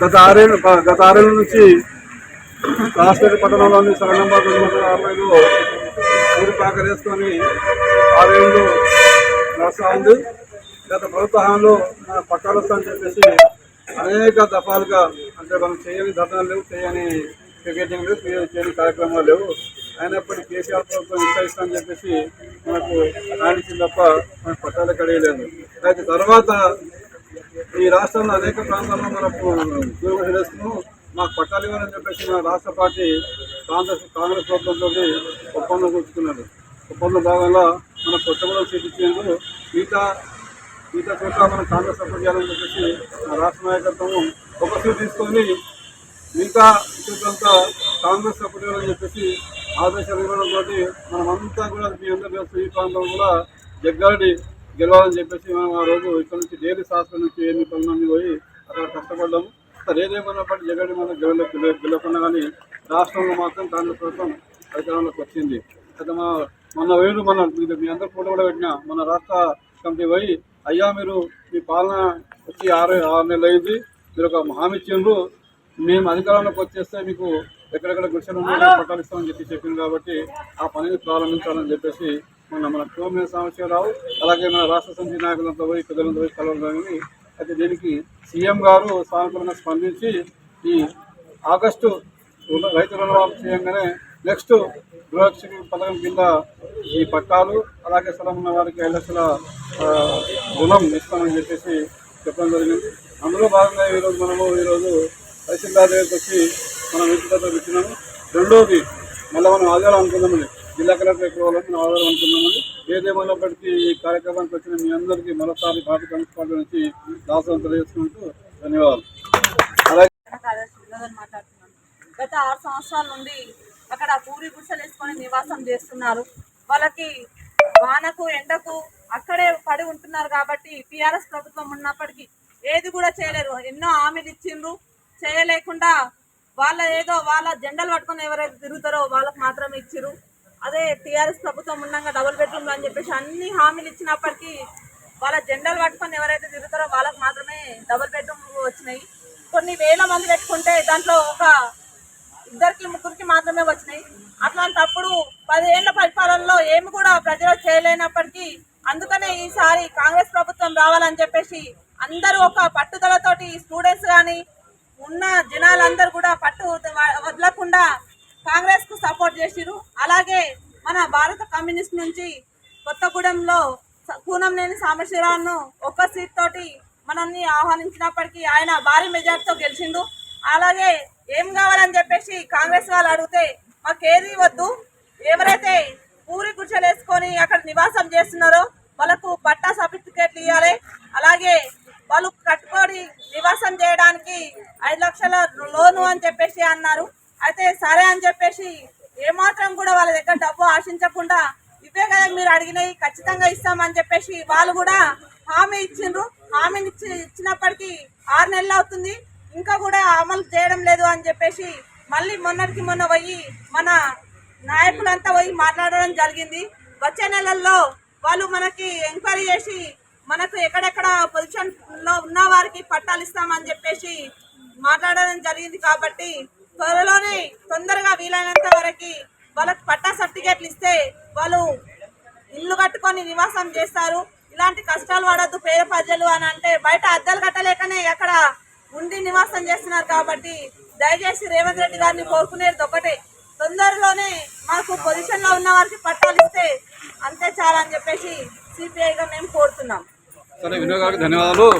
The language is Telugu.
గత ఆరేళ్ళు గత ఆరేళ్ళ నుంచి రాష్ట్ర పట్టణంలోని సగనంబాద్ అరవైలో ఊరు పాకరేసుకొని ఆరేళ్ళు నడుస్తూ ఉంది. గత ప్రభుత్వ హామీలో మన పట్టాలు అని చెప్పేసి అనేక దఫాలుగా అంటే మనం చేయని ధర్నాలు లేవు చేయని క్రికెటింగ్ లేవు చేయని కార్యక్రమాలు లేవు. అయినప్పటికీ కేసీఆర్ ప్రభుత్వం ఇంత చెప్పేసి మనకు ఆడించింది తప్ప మనకు పట్టాలు కడియలేదు అయితే తర్వాత ఈ రాష్ట్రంలో అనేక ప్రాంతాల్లో మనకు ఉద్యోగం చేస్తున్నాం మాకు పట్టాలు ఇవ్వాలని చెప్పేసి మన రాష్ట్ర పార్టీ కాంగ్రెస్ కాంగ్రెస్ ప్రభుత్వంతో ఒప్పందం కూర్చుకున్నారు ఒప్పందం భాగంగా మన కొత్తగూడెం సీట్ ఇచ్చేందుకు మిగతా మిగతా చోట్ల మనం కాంగ్రెస్ సపోర్ట్ చేయాలని చెప్పేసి మన రాష్ట్ర నాయకత్వం ఒక సీట్ తీసుకొని మిగతా సీట్లంతా కాంగ్రెస్ సపోర్ట్ చేయాలని చెప్పేసి ఆదేశాలు ఇవ్వడంతో మనమంతా కూడా మీ అందరి ఈ ప్రాంతం కూడా జగ్గాడి గెలవాలని చెప్పేసి మనం ఆ రోజు ఇక్కడ నుంచి డైలీ శాస్త్రం నుంచి ఎన్ని పనులన్నీ పోయి అక్కడ కష్టపడ్డాము. సరే ఏదేమన్నప్పటికీ జగన్ మనం గెల గెలవకుండా కానీ రాష్ట్రంలో మాత్రం కాంగ్రెస్ ప్రభుత్వం అధికారంలోకి వచ్చింది. అయితే మన మొన్న వేరు మన మీ- మీ అందరు ఫోటో కూడా పెట్టిన మన రాష్ట్ర కమిటీ పోయి అయ్యా మీరు మీ పాలన వచ్చి ఆరు ఆరు నెలలు అయింది మీరు ఒక హామీ ఇచ్చిండ్రు మేము అధికారంలోకి వచ్చేస్తే మీకు ఎక్కడెక్కడ గుడిసెలు ఉన్నాయో పట్టాలు ఇస్తామని చెప్పి చెప్పింది కాబట్టి ఆ పనిని ప్రారంభించాలని చెప్పేసి మన మన కోమిన సాంబశివరావు అలాగే మన రాష్ట్ర సమితి నాయకులంతా పోయి పెద్దలంతా పోయి కలవడం అయితే దీనికి సీఎం గారు సానుకూలంగా స్పందించి ఈ ఆగస్టు రైతు రుణమాఫీ చేయంగానే నెక్స్ట్ గృహలక్ష్మి పథకం కింద ఈ పట్టాలు అలాగే స్థలం ఉన్న వారికి ఐదు లక్షల రుణం ఇస్తామని చెప్పేసి చెప్పడం జరిగింది. అందులో భాగంగా ఈరోజు మనము ఈరోజు తహసీల్దార్ దగ్గరికి వచ్చి మనం ఇంటితో ఇచ్చినాము. రెండోది మళ్ళీ మనం ఆధారం అనుకుందామని జిల్లా కలెక్టర్ ఎక్కడ వాళ్ళని ఆధారం అనుకుందామని ఏదేమైనప్పటికీ ఈ కార్యక్రమానికి వచ్చిన మీ అందరికీ మరోసారి భారత కమ్యూనిస్ట్ పార్టీ నుంచి దాసం తెలియజేసుకుంటూ ధన్యవాదాలు. అలాగే గత ఆరు సంవత్సరాల నుండి అక్కడ పూరి గుడిసెలు వేసుకొని నివాసం చేస్తున్నారు. వాళ్ళకి వానకు ఎండకు అక్కడే పడి ఉంటున్నారు కాబట్టి టీఆర్ఎస్ ప్రభుత్వం ఉన్నప్పటికీ ఏది కూడా చేయలేరు. ఎన్నో హామీలు ఇచ్చిండ్రు. చేయలేకుండా వాళ్ళ ఏదో వాళ్ళ జెండలు పట్టుకొని ఎవరైతే తిరుగుతారో వాళ్ళకు మాత్రమే ఇచ్చిర్రు. అదే టీఆర్ఎస్ ప్రభుత్వం ఉండగా డబుల్ బెడ్రూమ్లు అని చెప్పేసి అన్ని హామీలు ఇచ్చినప్పటికీ వాళ్ళ జెండాలు పట్టుకొని ఎవరైతే తిరుగుతారో వాళ్ళకి మాత్రమే డబుల్ బెడ్రూమ్ వచ్చినాయి. కొన్ని వేల మంది పెట్టుకుంటే దాంట్లో ఒక ఇద్దరికి ముగ్గురికి మాత్రమే వచ్చినాయి. అట్లాంటప్పుడు పదేళ్ళ పరిపాలనలో ఏమి కూడా ప్రజలు చేయలేనప్పటికీ అందుకనే ఈసారి కాంగ్రెస్ ప్రభుత్వం రావాలని చెప్పేసి అందరూ ఒక పట్టుదలతోటి స్టూడెంట్స్ కానీ ఉన్న జనాలందరూ కూడా పట్టు వదలకుండా కాంగ్రెస్కు సపోర్ట్ చేసిరు అలాగే మన భారత కమ్యూనిస్ట్ నుంచి కొత్తగూడెంలో స- కూనంనేని సాంబశివరావును ఒక్క సీట్ తోటి మనల్ని ఆహ్వానించినప్పటికీ ఆయన భారీ మెజార్టీతో గెలిచిండు. అలాగే ఏం కావాలని చెప్పేసి కాంగ్రెస్ వాళ్ళు అడిగితే మాకేది వద్దు. ఎవరైతే పూరి గుర్చలేసుకొని వేసుకొని అక్కడ నివాసం చేస్తున్నారో వాళ్ళకు పట్టా సర్టిఫికేట్లు ఇవ్వాలి అలాగే వాళ్ళు కట్టుకొని నివాసం చేయడానికి ఐదు లక్షల లోను అని చెప్పేసి అన్నారు. అయితే సరే అని చెప్పేసి ఏమాత్రం కూడా వాళ్ళ దగ్గర డబ్బు ఆశించకుండా ఇవే కదా మీరు అడిగినవి ఖచ్చితంగా ఇస్తామని చెప్పేసి వాళ్ళు కూడా హామీ ఇచ్చిండ్రు. హామీని ఇచ్చి ఇచ్చినప్పటికీ ఆరు నెలలు అవుతుంది. ఇంకా కూడా అమలు చేయడం లేదు అని చెప్పేసి మళ్ళీ మొన్నటికి మొన్న పోయి మన నాయకులంతా పోయి మాట్లాడడం జరిగింది. వచ్చే నెలల్లో వాళ్ళు మనకి ఎంక్వైరీ చేసి మనకు ఎక్కడెక్కడ పొజిషన్లో ఉన్న వారికి పట్టాలు ఇస్తామని చెప్పేసి మాట్లాడడం జరిగింది కాబట్టి త్వరలోనే తొందరగా వీలైనంత వరకు వాళ్ళకి పట్టా సర్టిఫికేట్లు ఇస్తే వాళ్ళు ఇల్లు కట్టుకొని నివాసం చేస్తారు. ఇలాంటి కష్టాలు పడద్దు పేద ప్రజలు అని అంటే బయట అద్దెలు కట్టలేకనే అక్కడ ఉండి నివాసం చేస్తున్నారు కాబట్టి దయచేసి రేవంత్ రెడ్డి గారిని కోరుకునేది ఒకటే తొందరలోనే మాకు పొజిషన్లో ఉన్న వారికి పట్టాలు ఇస్తే అంతే చాలని చెప్పేసి సిపిఐగా మేము కోరుతున్నాం. సరే వినోద్ గారికి ధన్యవాదాలు.